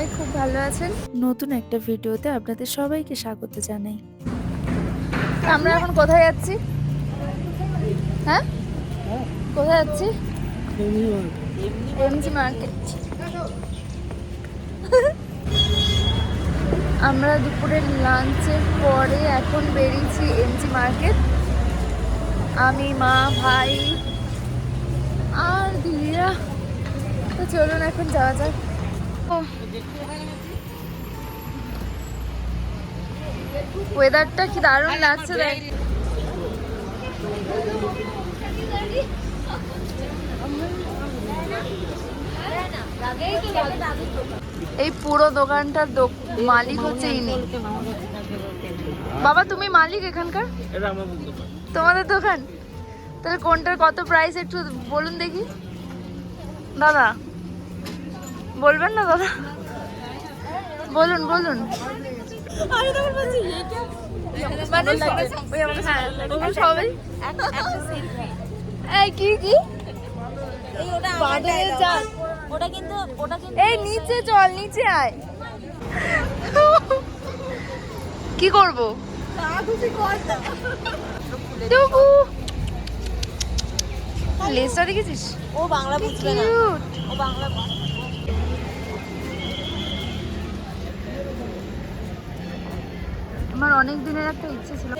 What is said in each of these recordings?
সবাই খুব ভালো আছেন। নতুন একটা ভিডিওতে আপনাদের সবাইকে স্বাগত জানাই। আমরা এখন কোথায় যাচ্ছি? হ্যাঁ? কোথায় যাচ্ছি? MG market. আমরা দুপুরের লাঞ্চের পরে এখন বেরিয়েছি এমজি মার্কেট। আমি মা ভাই আর দিদিরা। তো চলুন এখন যাওয়া যাক। ও ওয়েদারটা কি দারুণ লাগছে দেখ। এই পুরো দোকানটার দোক- মালিক হচ্ছে ইনি। বাবা তুমি মালিক এখানকার? তোমাদের দোকান? তাহলে কোনটার কত প্রাইস একটু বলুন দেখি। দাদা বলবেন না দাদা? বলুন বলুন। মানে হ্যাঁ, ওগুলো সবাই এই কি কি। ওটা কিন্তু ওটা কিন্তু এই নিচে চল নিচে আয়। কি করব? লেজটা দেখেছিস? ও বাংলা বুঝবে না। ও বাংলা আমার অনেক দিনের একটা ইচ্ছে ছিল।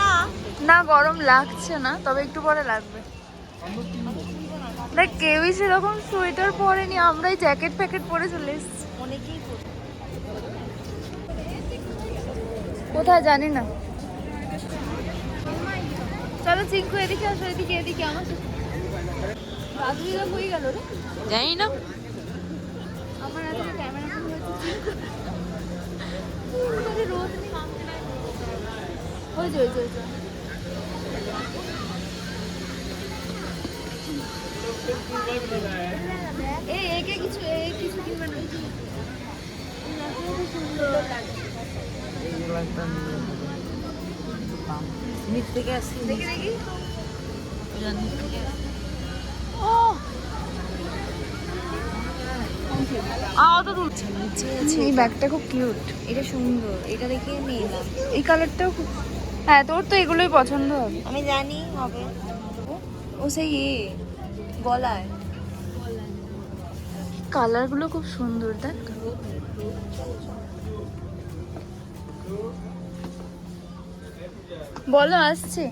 না। না গরম লাগছে না তবে একটু পরে লাগবে। দেখ কেউই সেরকম সোয়েটার পরেনি আমরাই জ্যাকেট প্যাকেট পরে চলে এসেছি। অনেকেই কোথায় জানি না। চলো চিঙ্কু এদিকে আসো এদিকে এদিকে আমার। হয়ে গেল রে। জানি না। আমার ক্যামেরা ফোন হয়েছে চিঙ্কু তোকে রোজ আমি মামকে নাই হয়েছে হয়েছে হয়েছে এই একে কিছু এ কিছু কিনবে না নিচ থেকে আসছি দেখি দেখি নিচ থেকে ও এই ব্যাগটা খুব কিউট। এটা সুন্দর। এটা দেখে নিয়ে এলাম এই কালারটাও খুব হ্যাঁ তোর তো এগুলোই পছন্দ। হবে আমি জানি হবে। ও সেই এ গলায়। কালারগুলো খুব সুন্দর দেখ। বলো আসছে।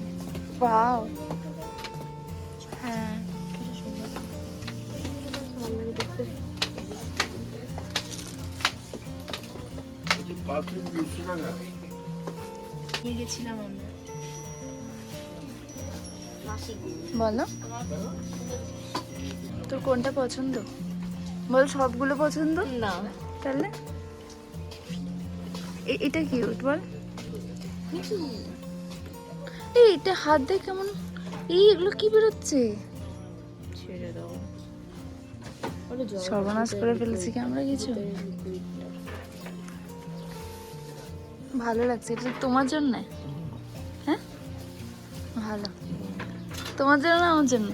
বাও গেছিলাম আমরা বলো। তোর কোনটা পছন্দ? বল সবগুলো পছন্দ? না। তাহলে? এ- এটা কিউট বল। এই এটা হাত দিয়ে কেমন। এই এগুলো কি বেরোচ্ছে? সর্বনাশ করে ফেলেছি কি আমরা কিছু? ভালো লাগছে এটা তোমার জন্য। হ্যাঁ? ভালো। তোমার জন্য না আমার জন্য?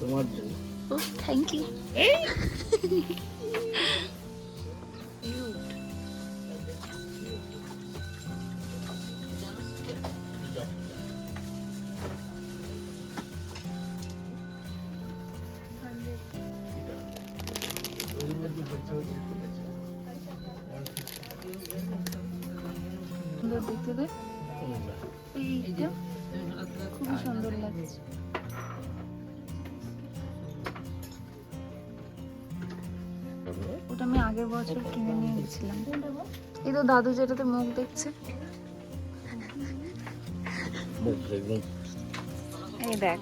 তোমার জন্য। ও থ্যাংক ইউ সুন্দর দেখতে দে। এইটা খুবই সুন্দর লাগছে। ওটা আমি আগের বছর কিনে নিয়ে গেছিলাম। এই তো দাদু যেটাতে মুখ দেখছে। এই দেখ।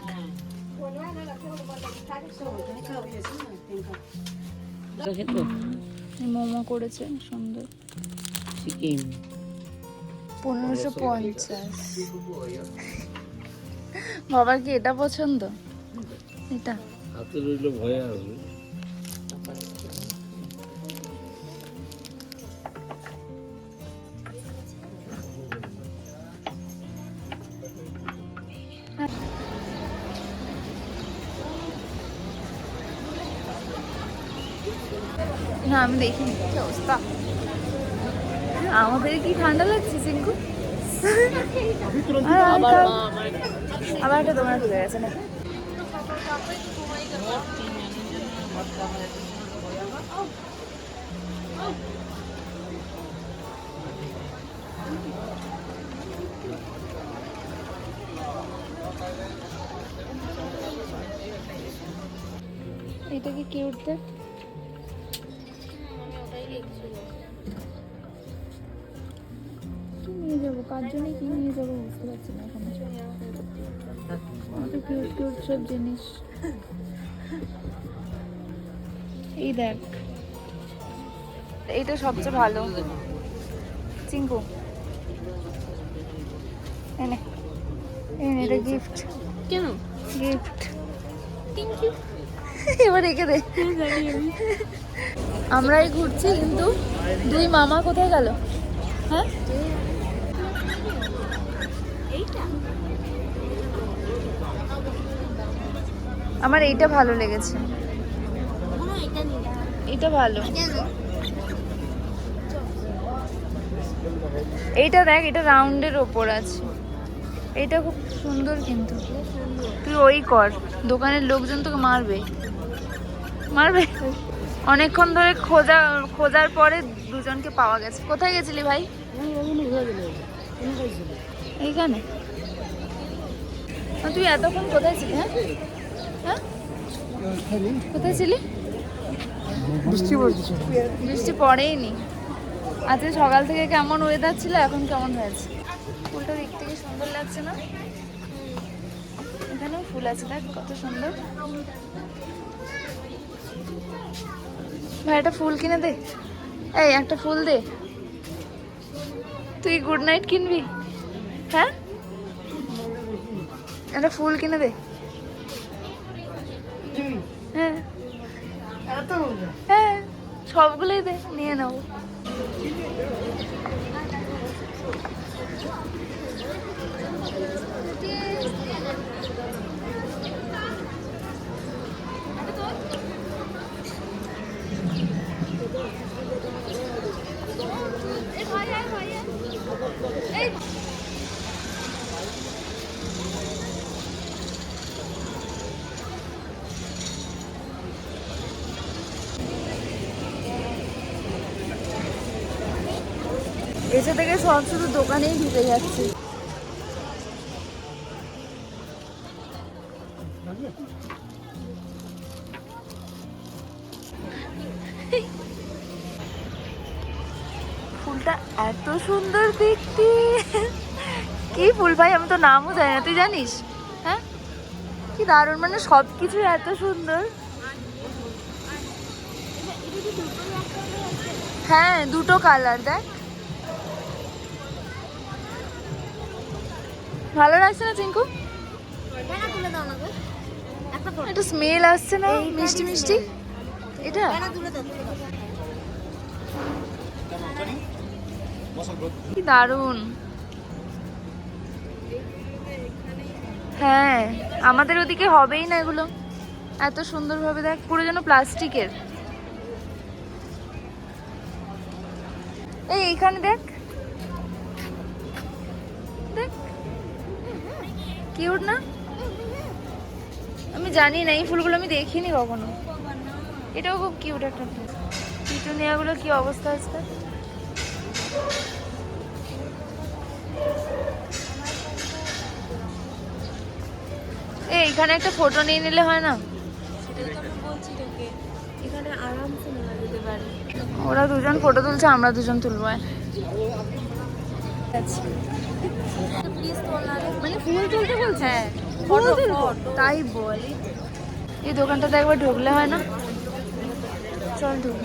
মোমো করেছে, সুন্দর। সিকিম পনেরোশো পঞ্চাশ। বাবার কি এটা পছন্দ? এটা। হাতে রইলে ভয়ে আসবে না আমি দেখিনি। কি অবস্থা? আমাদের কি ঠান্ডা লাগছে চিঙ্কু আর আবার একটা দোকানে ঢুকে গেছে না এটাকে কি উঠতে কি নিয়ে যাব? কার জন্য কি নিয়ে যাব বুঝতে পারছি না এখন। কত কিউট কিউট সব জিনিস। এই দেখ। এইটা সবচেয়ে ভালো। চিঙ্কু। এনে এনে এটা গিফট কেন? গিফট থ্যাংক ইউ এবার রেখে দে। আমরাই ঘুরছি কিন্তু দুই মামা কোথায় গেল? হ্যাঁ? আমার এইটা ভালো লেগেছে। এটা ভালো। এইটা দেখ, এটা রাউন্ডের ওপর আছে। এইটা খুব সুন্দর কিন্তু। তুই ওই কর, দোকানের লোকজন তোকে মারবে। মারবে? অনেকক্ষণ ধরে খোঁজা, খোঁজার পরে দুজনকে পাওয়া গেছে। কোথায় গেছিলি ভাই? এইখানে। তুই এতক্ষণ কোথায় ছিলি হ্যাঁ? হ্যাঁ কোথায় ছিলি? বৃষ্টি পড়ছে। বৃষ্টি পড়েইনি। আজকে সকাল থেকে কেমন ওয়েদার ছিল এখন কেমন হয়েছে? ফুলটা দিক থেকে সুন্দর লাগছে না? এখানেও ফুল আছে দেখ কত সুন্দর। ভাই একটা ফুল কিনে দে। এই একটা ফুল দে। তুই গুড নাইট কিনবি? হ্যাঁ? একটা ফুল কিনে দে। হ্যাঁ সবগুলোই দে নিয়ে নেব এসে থেকে সব শুধু দোকানেই ঢুকে যাচ্ছে। ফুলটা এত সুন্দর দেখতে। কি ফুল ভাই, আমি তো নামও জানি না, তুই জানিস? হ্যাঁ? কি দারুণ মানে সব কিছু এত সুন্দর। হ্যাঁ দুটো কালার দেখ। ভালো লাগছে না গো একটা স্মেল আসছে না? মিষ্টি মিষ্টি? এটা। কি দারুণ। হ্যাঁ আমাদের ওদিকে হবেই না এগুলো। এত সুন্দরভাবে দেখ পুরো যেন প্লাস্টিকের। এই এইখানে দেখ। দেখ কিউট না আমি জানি না, এই ফুলগুলো আমি দেখিনি কখনো এটাও খুব কিউট একটা ফুল পিটুনিয়াগুলো কি অবস্থা? এই, এখানে একটা ফটো নিয়ে নিলে হয় না এখানে ওরা দুজন ফটো তুলছে, আমরা দুজন তুলবো। প্লিজ তোল রে। মানে ফুল তুলতে বলছে হ্যাঁ ফুল তুলবো তাই বলি। এই দোকানটাতে একবার ঢুকলে হয় না? চল ঢুক।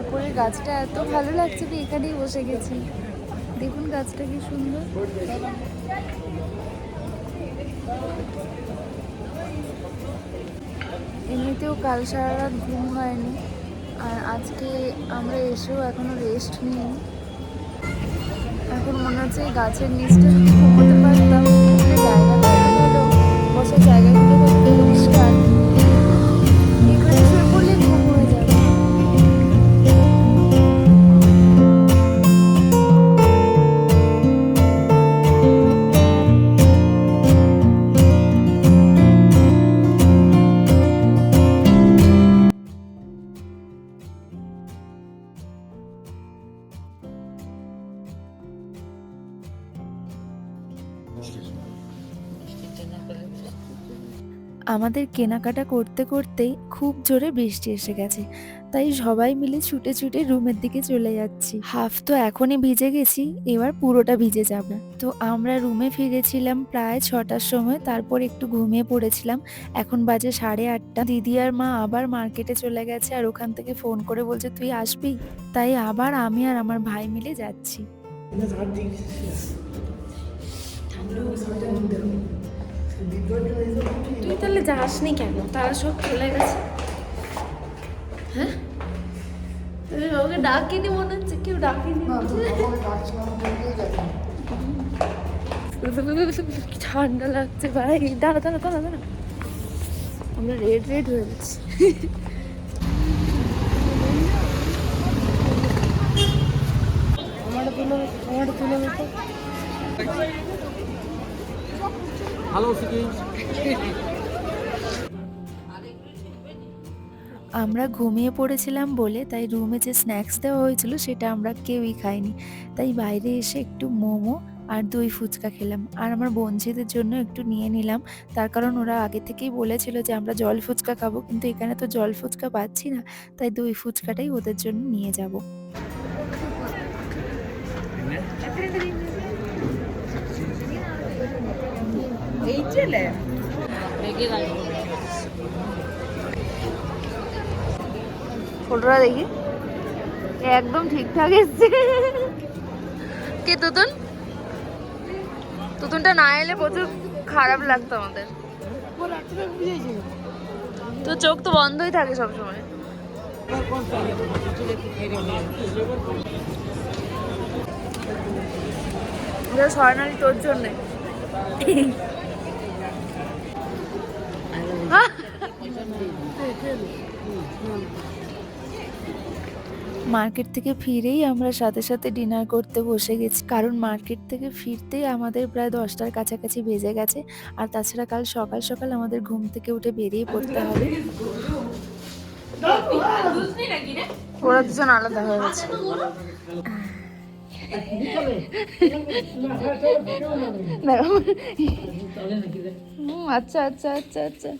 উপরের গাছটা এত ভালো লাগছে যে এখানেই বসে গেছি। দেখুন গাছটা কি সুন্দর। এমনিতেও কাল সারা রাত ঘুম হয়নি। আর আজকে আমরা এসেও এখনও রেস্ট নিই এখন মনে হচ্ছে গাছের নিচটা ঘুমোতে পারতাম। আমাদের কেনাকাটা করতে করতেই খুব জোরে বৃষ্টি এসে গেছে, তাই সবাই মিলে ছুটে ছুটে রুমের দিকে চলে যাচ্ছি। হাফ তো এখনই ভিজে গেছি, এবার পুরোটা ভিজে যাব। তো আমরা রুমে ফিরেছিলাম প্রায় ছটার সময়, তারপর একটু ঘুমিয়ে পড়েছিলাম। এখন বাজে সাড়ে আটটা। দিদি আর মা আবার মার্কেটে চলে গেছে আর ওখান থেকে ফোন করে বলছে, তুই আসবি? তাই আবার আমি আর আমার ভাই মিলে যাচ্ছি। তুই তাহলে যাসনি কেন? তারা সব চলে গেছে। হ্যাঁ? ওকে ডাকিনি মনে হচ্ছে কেউ ডাকিনি। ঠান্ডা লাগছে ভাই। দাঁড়া দাঁড়া দাঁড়া দাঁড়া। আমরা রেড রেড হয়ে গেছি। আমার তুলে আমারটা তুলে আমরা ঘুমিয়ে পড়েছিলাম বলে, তাই রুমে যে স্ন্যাক্স দেওয়া হয়েছিল সেটা আমরা কেউই খাইনি। তাই বাইরে এসে একটু মোমো আর দই ফুচকা খেলাম। আর আমার বঞ্চিদের জন্য একটু নিয়ে নিলাম। তার কারণ ওরা আগে থেকেই বলেছিল যে আমরা জল ফুচকা খাব, কিন্তু এখানে তো জল ফুচকা পাচ্ছি না, তাই দই ফুচকাটাই ওদের জন্য নিয়ে যাব। ছেলে ফটোটা দেখি। একদম ঠিকঠাক এসছে। কে তুতুন? তুতুনটা না এলে প্রচুর খারাপ লাগতো আমাদের। তো চোখ তো বন্ধই থাকে সবসময়। এটা স্বর্ণালী তোর জন্যে। মার্কেট থেকে ফিরেই আমরা সাথে সাথে ডিনার করতে বসে গেছি। কারণ মার্কেট থেকে ফিরতেই আমাদের প্রায় দশটার কাছাকাছি বেজে গেছে। আর তাছাড়া কাল সকাল সকাল আমাদের ঘুম থেকে উঠে বেরিয়ে পড়তে হবে। ওরা দুজন আলাদা হয়ে গেছে। হুম, আচ্ছা আচ্ছা আচ্ছা আচ্ছা।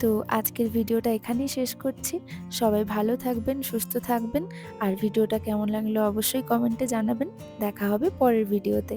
তো আজকের ভিডিওটা এখানেই শেষ করছি। সবাই ভালো থাকবেন, সুস্থ থাকবেন। আর ভিডিওটা কেমন লাগল অবশ্যই কমেন্টে জানাবেন। দেখা হবে পরের ভিডিওতে।